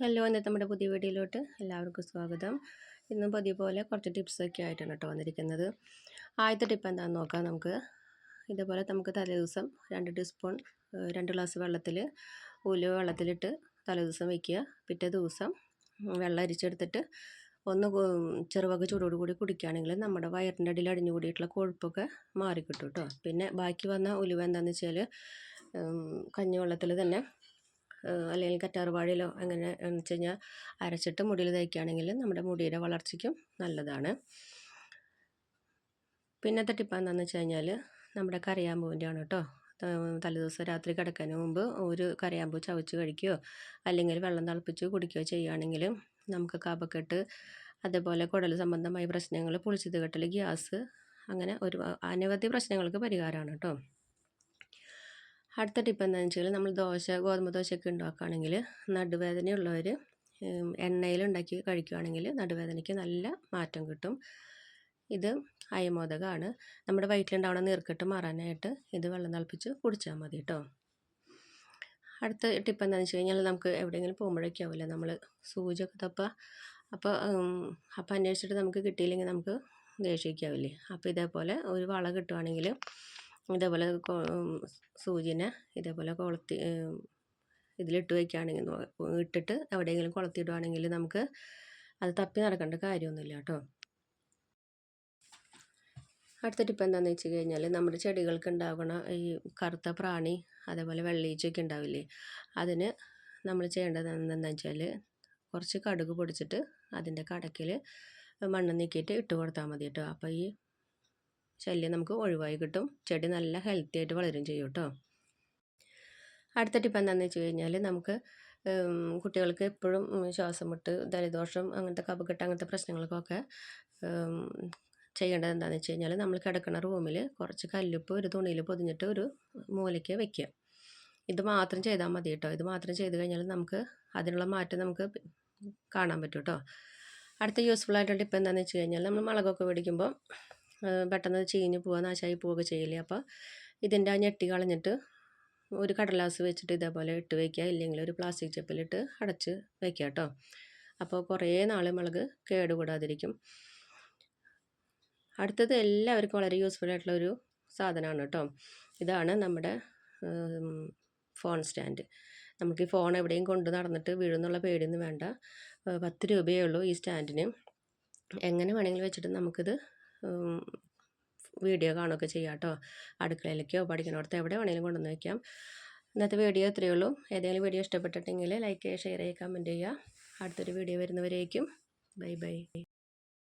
Hello ഇന്നത്തെ നമ്മുടെ പുതിയ വീഡിയോയിലോട്ട് എല്ലാവർക്കും സ്വാഗതം. ഇന്നും പതിവ് പോലെ കുറച്ച് ടിപ്സൊക്കെ ആയിട്ടാണ് കേട്ടോ വന്നിരിക്കുന്നത്. ആദ്യത്തെ ടിപ്പ് എന്താണെന്ന് നോക്കാം നമുക്ക്. ഇതേപോലെ നമുക്ക് തലേദിവസം രണ്ട് ടീസ്പൂൺ രണ്ട് ഗ്ലാസ് വെള്ളത്തിൽ ഉലുവ വെള്ളത്തിലിട്ട് തലേദിവസം വയ്ക്കുക പിറ്റേ ദിവസം വെള്ളം അരിച്ചെടുത്തിട്ട് ഒന്ന് ചെറുവക ചൂടോടുകൂടി കുടിക്കുകയാണെങ്കിൽ നമ്മുടെ വയറിന്റെ അടിയിൽ അടിഞ്ഞു കൂടിയിട്ടുള്ള കൊഴുപ്പൊക്കെ മാറിക്കിട്ടും കേട്ടോ. പിന്നെ ബാക്കി വന്ന ഉലുവ എന്താണെന്ന് വെച്ചാൽ കഞ്ഞിവെള്ളത്തിൽ തന്നെ അല്ലെങ്കിൽ കറ്റാർവാഴയിലോ അങ്ങനെ എന്ന് വെച്ച് കഴിഞ്ഞാൽ അരച്ചിട്ട് മുടിയിൽ തേക്കുകയാണെങ്കിൽ നമ്മുടെ മുടിയുടെ വളർച്ചയ്ക്കും നല്ലതാണ്. പിന്നത്തെ ടിപ്പ് എന്താണെന്ന് വെച്ച് കഴിഞ്ഞാൽ നമ്മുടെ കറിയാമ്പൂവിന്റെ ആണ് കേട്ടോ തലേദിവസം രാത്രി കിടക്കാൻ മുമ്പ് ഒരു കറിയാമ്പൂ ചവച്ച് കഴിക്കുകയോ അല്ലെങ്കിൽ വെള്ളം തിളപ്പിച്ച് കുടിക്കുകയോ ചെയ്യുകയാണെങ്കിൽ നമുക്ക് കപക്കെട്ട് അതേപോലെ കുടൽ സംബന്ധമായ പ്രശ്നങ്ങൾ പുളിച്ചത് കെട്ടൽ ഗ്യാസ് അങ്ങനെ ഒരു അനവധി പ്രശ്നങ്ങൾക്ക് പരിഹാരമാണ് കേട്ടോ. അടുത്ത ടിപ്പ് എന്താണെന്ന് വെച്ചാൽ നമ്മൾ ദോശ ഗോതമ്പ് ദോശയൊക്കെ ഉണ്ടാക്കുകയാണെങ്കിൽ നടുവേദനയുള്ളവർ എണ്ണയിൽ ഉണ്ടാക്കി കഴിക്കുകയാണെങ്കിൽ നടുവേദനയ്ക്ക് നല്ല മാറ്റം കിട്ടും. ഇത് അയമോദകമാണ്. നമ്മുടെ വയറ്റിലുണ്ടാവുന്ന നീർക്കെട്ട് മാറാനായിട്ട് ഇത് വെള്ളം തിളപ്പിച്ച് കുടിച്ചാൽ മതി കേട്ടോ. അടുത്ത ടിപ്പ് എന്താണെന്ന് വെച്ച് കഴിഞ്ഞാൽ നമുക്ക് എവിടെയെങ്കിലും പോകുമ്പോഴൊക്കെ ആവില്ല നമ്മൾ സൂചിയൊക്കെ തപ്പുക അപ്പോൾ അപ്പോൾ അന്വേഷിച്ചിട്ട് നമുക്ക് കിട്ടിയില്ലെങ്കിൽ നമുക്ക് ദേഷ്യക്കാവില്ലേ അപ്പോൾ ഇതേപോലെ ഒരു വള കിട്ടുവാണെങ്കിൽ ഇതേപോലെ സൂചിനെ ഇതേപോലെ കൊളുത്തി ഇതിലിട്ട് വയ്ക്കുകയാണെങ്കിൽ ഇട്ടിട്ട് എവിടെയെങ്കിലും കൊളുത്തിയിടുകയാണെങ്കിൽ നമുക്ക് അത് തപ്പി നടക്കേണ്ട കാര്യമൊന്നുമില്ല കേട്ടോ. അടുത്ത ടിപ്പ് എന്താണെന്ന് വെച്ച് കഴിഞ്ഞാൽ നമ്മുടെ ചെടികൾക്ക് ഉണ്ടാകുന്ന ഈ കറുത്ത പ്രാണി അതേപോലെ വെള്ളീച്ചൊക്കെ ഉണ്ടാവില്ലേ? അതിന് നമ്മൾ ചെയ്യേണ്ടത് എന്താണെന്ന് വെച്ചാൽ കുറച്ച് കടുക് പൊടിച്ചിട്ട് അതിന്റെ കടക്കിൽ മണ്ണ് നീക്കിയിട്ട് ഇട്ട് കൊടുത്താൽ മതി കേട്ടോ. അപ്പോൾ ഈ ശല്യം നമുക്ക് ഒഴിവായി കിട്ടും. ചെടി നല്ല ഹെൽത്തി ആയിട്ട് വളരും ചെയ്യും കേട്ടോ. അടുത്ത ടിപ്പ് എന്താണെന്ന് വെച്ച് കഴിഞ്ഞാൽ നമുക്ക് കുട്ടികൾക്ക് എപ്പോഴും ശ്വാസം മുട്ട് ദലദോഷം അങ്ങനത്തെ കപക്കെട്ട് അങ്ങനത്തെ പ്രശ്നങ്ങൾക്കൊക്കെ ചെയ്യേണ്ടത് എന്താണെന്ന് വെച്ച് കഴിഞ്ഞാൽ നമ്മൾ കിടക്കുന്ന റൂമിൽ കുറച്ച് കല്ലുപ്പ് ഒരു തുണിയിൽ പൊതിഞ്ഞിട്ട് ഒരു മൂലയ്ക്ക് വെക്കുക ഇത് മാത്രം ചെയ്താൽ മതി കേട്ടോ. ഇത് മാത്രം ചെയ്ത് കഴിഞ്ഞാൽ നമുക്ക് അതിനുള്ള മാറ്റം നമുക്ക് കാണാൻ പറ്റും കേട്ടോ. അടുത്ത യൂസ്ഫുൾ ആയിട്ടുള്ള ടിപ്പ് എന്താണെന്ന് വെച്ച് കഴിഞ്ഞാൽ നമ്മൾ മുളകൊക്കെ മേടിക്കുമ്പോൾ പെട്ടെന്ന് ചീഞ്ഞ് പോവുക നാശമായി പോവുക ചെയ്യില്ലേ അപ്പോൾ ഇതിന്റെ ആ ഞെട്ടി കളഞ്ഞിട്ട് ഒരു കടലാസ് വെച്ചിട്ട് ഇതേപോലെ ഇട്ട് വയ്ക്കുക ഇല്ലെങ്കിൽ ഒരു പ്ലാസ്റ്റിക് ചെപ്പിലിട്ട് അടച്ച് വയ്ക്കുക കേട്ടോ അപ്പോൾ കുറേ നാൾ മുളക് കേടുകൂടാതിരിക്കും അടുത്തത് എല്ലാവർക്കും വളരെ യൂസ്ഫുൾ ആയിട്ടുള്ള ഒരു സാധനമാണ് കേട്ടോ ഇതാണ് നമ്മുടെ ഫോൺ സ്റ്റാൻഡ് നമുക്ക് ഈ ഫോൺ എവിടെയും കൊണ്ട് നടന്നിട്ട് വീഴുന്നുള്ള പേടിയൊന്നും വേണ്ട. പത്ത് രൂപയേ ഉള്ളൂ ഈ സ്റ്റാൻഡിന് എങ്ങനെ വേണമെങ്കിലും വെച്ചിട്ട് നമുക്കിത് വീഡിയോ കാണുകയൊക്കെ ചെയ്യാം കേട്ടോ. അടുക്കളയിലേക്കോ പഠിക്കുന്നിടത്ത് എവിടെ വേണമെങ്കിലും കൊണ്ടുവന്ന് വയ്ക്കാം ഇന്നത്തെ വീഡിയോ ഇത്രയേ ഉള്ളൂ. ഏതെങ്കിലും വീഡിയോ ഇഷ്ടപ്പെട്ടിട്ടുണ്ടെങ്കിൽ ലൈക്ക് ചെയ്യുക ഷെയർ ചെയ്യുക കമന്റ് ചെയ്യുക. അടുത്തൊരു വീഡിയോ വരുന്നവരേക്കും. Bye bye